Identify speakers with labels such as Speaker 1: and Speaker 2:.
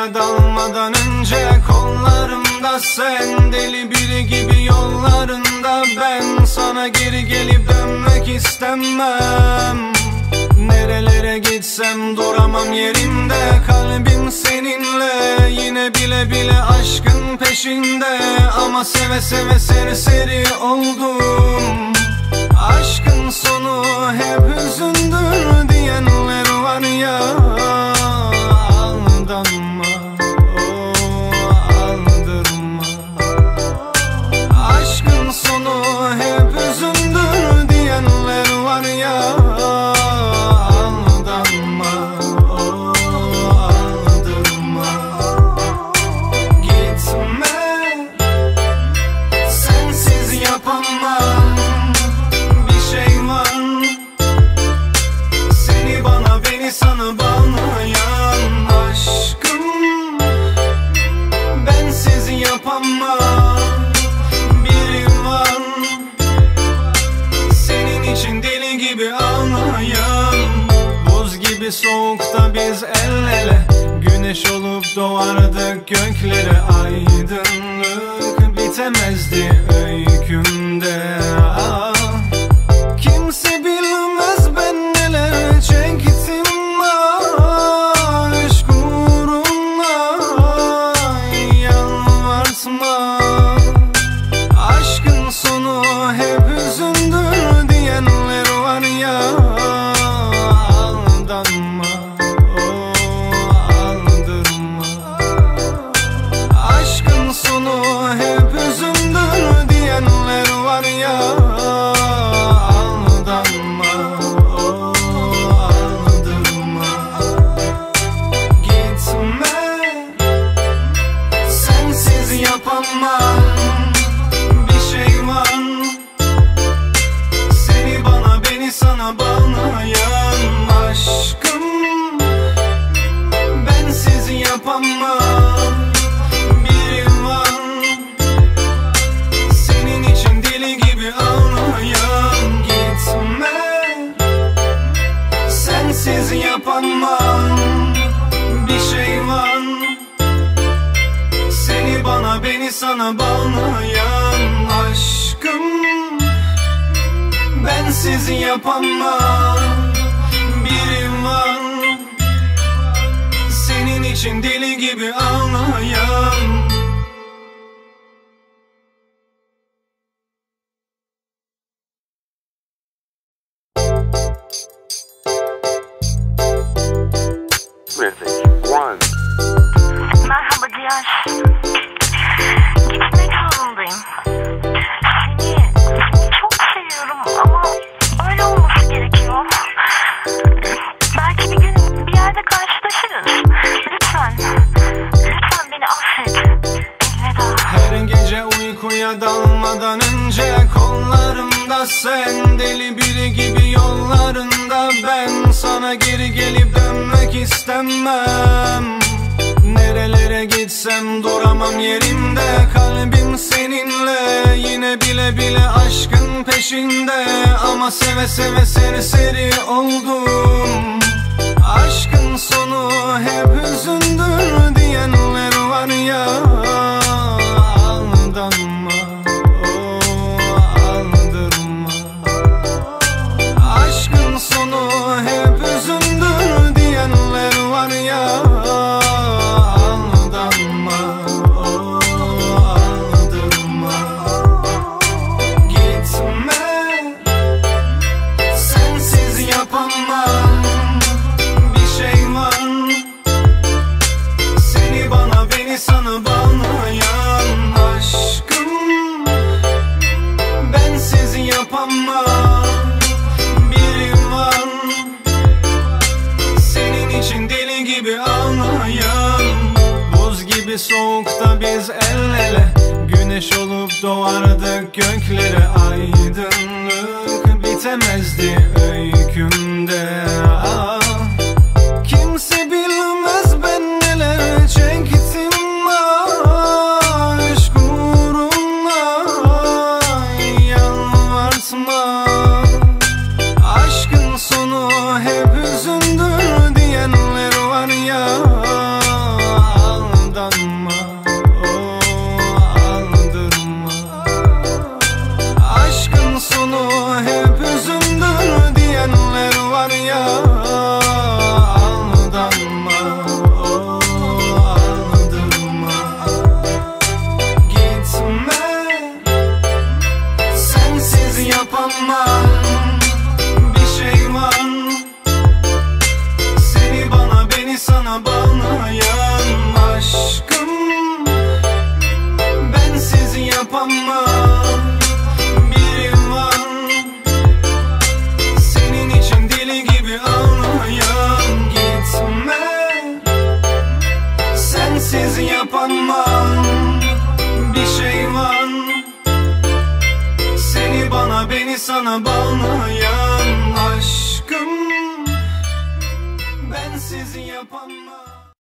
Speaker 1: Kıyıya dalmadan önce kollarımda sen Deli biri gibi yollarında ben. Sana geri gelip dönmek istemem. Nerelere gitsem duramam yerimde. Kalbim seninle yine bile bile aşkın peşinde. Ama seve seve serseri oldum. Soğukta biz el ele. Güneş olup doğardık göklere Aydınlık bitemezdi öykümde beni sana bağlayan aşkım. Bensiz yapamam. Biri var. Senin için deli gibi ağlayan.
Speaker 2: Merhaba Cihan. Gitmek zorundayım. Seni çok seviyorum ama öyle olması gerekiyor. Belki bir gün bir yerde karşılaşırız. Lütfen. Lütfen beni affet. Elveda.
Speaker 1: Her gece uykuya dalmadan önce kollarımda sen Deli biri gibi yollarında ben Sana geri gelip dönmek istemem gitsem duramam yerimde. Kalbim seninle yine bile bile aşkın peşinde. Ama seve seve serseri oldum. Aşkın sonu hep hüzündür diyenler var ya Doğardık göklere Aydınlık bitemezdi öykümde ah. Kimse bilmez ben neler çektim aşk uğruna Aşkın sonu hep hüzündür diyenler var ya Aldanma, sana bağlayan aşkım Bensiz yapamam